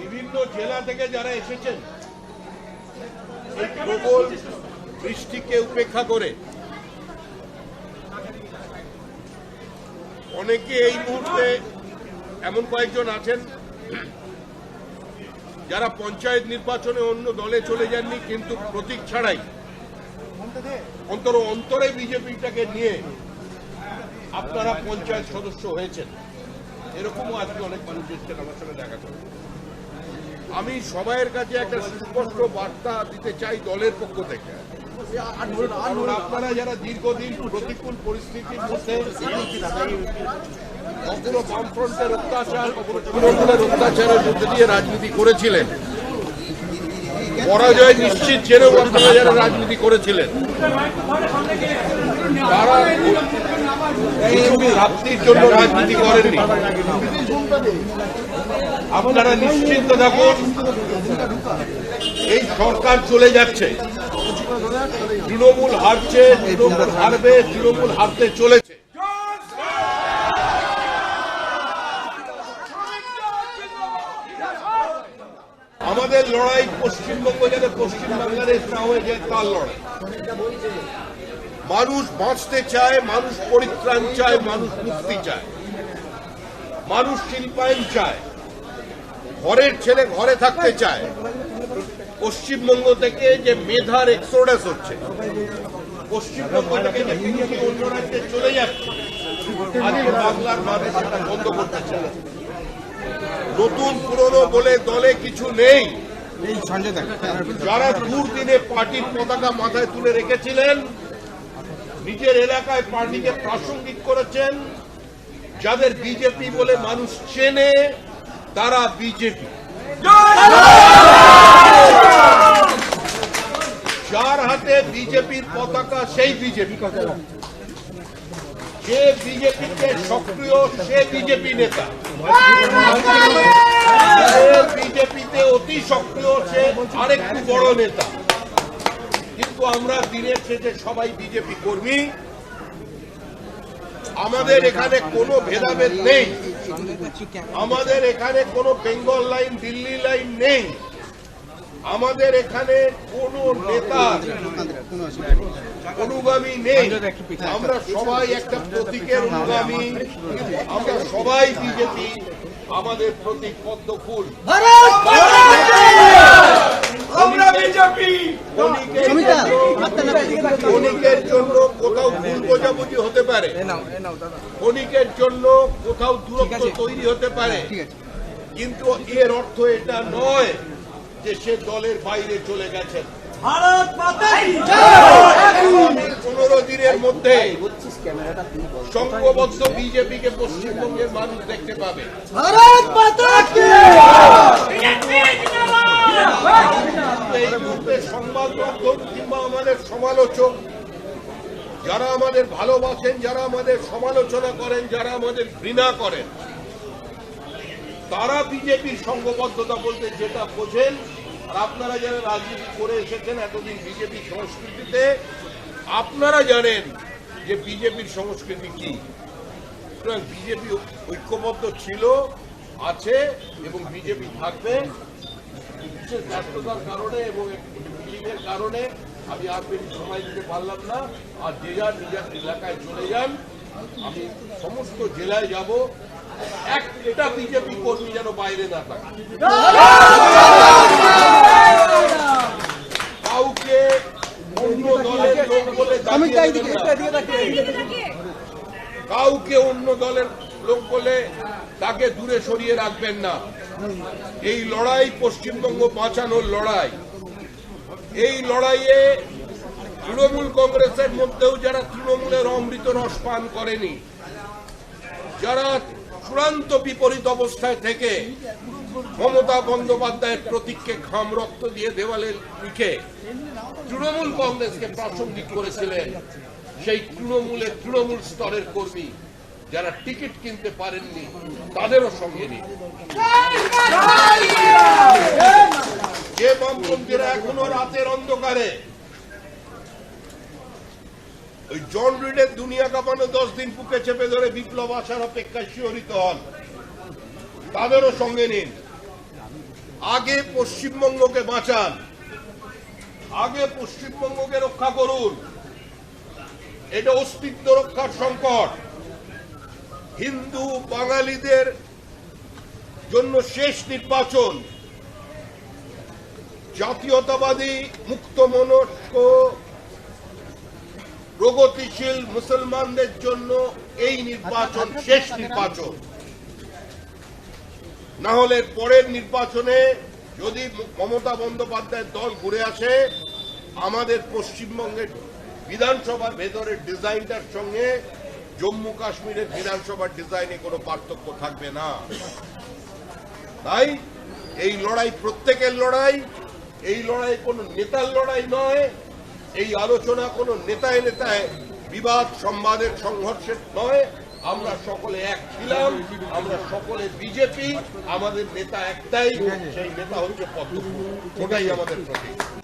বিভিন্ন জেলা থেকে যারা এসেছেন প্রবল বৃষ্টিকে উপেক্ষা করে অনেকে এই মুহূর্তে এমন কয়েকজন আছেন যারা পঞ্চায়েত নির্বাচনে অন্য দলে চলে যাননি, কিন্তু প্রতীক ছাড়াই অন্তর অন্তরে বিজেপিটাকে নিয়ে আপনারা পঞ্চায়েত সদস্য হয়েছেন। এরকমও আজকে অনেক মানুষ এসছেন, আমার সঙ্গে দেখা করে আমি সবাইয়ের কাছে একটা সুস্পষ্ট বার্তা দিতে চাই দলের পক্ষ থেকে। আপনারা যারা দীর্ঘদিন প্রতিকূল পরিস্থিতির মধ্যে কখনো বামফ্রন্টের অত্যাচার কখনো তৃণমূলের অত্যাচারের মধ্যে দিয়ে রাজনীতি করেছিলেন পরাজয় নিশ্চিত জেনেও আপনারা যারা রাজনীতি করেছিলেন। তারা প্রাপ্তির জন্য রাজনীতি করেননি। আপনারা নিশ্চিন্ত থাকুন, এই সরকার চলে যাচ্ছে। তৃণমূল হারছে, তৃণমূল হারবে, তৃণমূল হারতে চলেছে। আমাদের লড়াই পশ্চিমবঙ্গ যাতে পশ্চিম বাংলাদেশ না হয়ে যায় তার লড়াই। মানুষ বাঁচতে চায়, মানুষ পরিত্রাণ চায়, মানুষ মুক্তি চায়। মানুষ শিল্পায়ন চায়। ঘরের ছেলে ঘরে থাকতে চায়। পশ্চিমবঙ্গ থেকে যে মেধার এক্সোডাস হচ্ছে, পশ্চিমবঙ্গ থেকে যে অন্য রাজ্যে চলে যাচ্ছে বাংলার মানুষ বন্ধ করতে চায়। নতুন পুরনো বলে দলে কিছু নেই। যারা দুর্দিনে পার্টির পতাকা মাথায় তুলে রেখেছিলেন নিজের এলাকায় পার্টিকে প্রাসঙ্গিক করেছেন যাদের বিজেপি বলে মানুষ চেনে তারা বিজেপি। যার হাতে বিজেপির পতাকা সেই বিজেপি। যে বিজেপিতে সক্রিয়, সে বিজেপি নেতা। বিজেপিতে অতি সক্রিয়, সে আরেকটু বড় নেতা। কিন্তু আমরা দিনের শেষে সবাই বিজেপি কর্মী। আমাদের এখানে কোনো ভেদাভেদ নেই। আমাদের এখানে কোনো বেঙ্গল লাইন, দিল্লি লাইন নেই। আমাদের এখানে কোন নেতা অনুগামী নেই। আমরা সবাই একটা প্রতীকের অনুগামী। আমরা সবাই বিজেপি। আমাদের প্রতীক পদ্ম ফুল আমরা বিজেপি। ক্ষণিকের জন্য- কোথাও ভুল বোঝাবুঝি হতে পারে। জন্য কোথাও দূরত্ব তৈরি হতে পারে। কিন্তু এর অর্থ এটা নয় যে সে দলের বাইরে চলে গেছেন। ভারত মাতা কি আগামী পনেরো দিনের মধ্যে সংঘবদ্ধ বিজেপিকে পশ্চিমবঙ্গের মানুষ দেখতে পাবে। ভারত মাতা কি? এই মুহূর্তে সংবাদ মাধ্যম কিংবা আমাদের সমালোচক যারা আমাদের ভালোবাসেন যারা আমাদের সমালোচনা করেন যারা আমাদের ঘৃণা করেন তারা বিজেপির সংঘবদ্ধতা বলতে যেটা বোঝেন আর আপনারা যারা রাজনীতি করে এসেছেন এতদিন বিজেপি সংস্কৃতিতে, আপনারা জানেন যে বিজেপির সংস্কৃতি কি। সুতরাং বিজেপি ঐক্যবদ্ধ ছিল, আছে এবং বিজেপি থাকবে। ব্যস্ততার কারণে এবং মিটিংয়ের কারণে আমি আর বেশি সময় দিতে পারলাম না। আর যে যার নিজের এলাকায় চলে যান, আমি সমস্ত জেলায় যাব। এক এটা বিজেপি কর্মী যেন বাইরে না থাকে। কাউকে অন্য দলের লোক বলে তাকে দূরে সরিয়ে রাখবেন না। এই লড়াই পশ্চিমবঙ্গ বাঁচানোর লড়াই। এই লড়াইয়ে তৃণমূল কংগ্রেসের মধ্যেও যারা তৃণমূলের অমৃত রস পান করেনি, যারা চূড়ান্ত বিপরীত অবস্থায় থেকে মমতা বন্দ্যোপাধ্যায়ের প্রতীককে ঘাম রক্ত দিয়ে দেওয়ালে লিখে তৃণমূল কংগ্রেসকে প্রাসঙ্গিক করেছিলেন সেই তৃণমূলের তৃণমূল স্তরের কর্মী যারা টিকিট কিনতে পারেননি তাদেরও সঙ্গে নিন। যে বামপন্থীরা এখনও রাতের অন্ধকারে জন রিডের দুনিয়া কাঁপানো দশ দিন বুকে চেপে ধরে বিপ্লব আসার অপেক্ষায় শিহরিত হন। তাদেরও সঙ্গে নিন। আগে পশ্চিমবঙ্গকে বাঁচান। আগে পশ্চিমবঙ্গকে রক্ষা করুন। এটা অস্তিত্ব রক্ষার সংকট। হিন্দু বাঙালিদের জন্য শেষ নির্বাচন। জাতীয়তাবাদী, মুক্ত মনস্ক প্রগতিশীল মুসলমানদের জন্য এই নির্বাচন শেষ নির্বাচন। না হলে পরের নির্বাচনে যদি মমতা বন্দ্যোপাধ্যায়ের দল ঘুরে আসে, আমাদের পশ্চিমবঙ্গের বিধানসভার ভেতরের ডিজাইনটার সঙ্গে জম্মু কাশ্মীরের বিধানসভার ডিজাইনে কোনো পার্থক্য থাকবে না। তাই এই লড়াই, প্রত্যেকের লড়াই, এই লড়াই কোনো নেতার লড়াই নয় এই আলোচনা কোনো নেতায় নেতায় বিবাদ সম্বাদের সংঘর্ষের নয়। আমরা সকলে এক ছিলাম, আমরা সকলে বিজেপি, আমাদের নেতা একটাই, সেই নেতা হচ্ছে পদ্ম ওটাই আমাদের প্রতীক।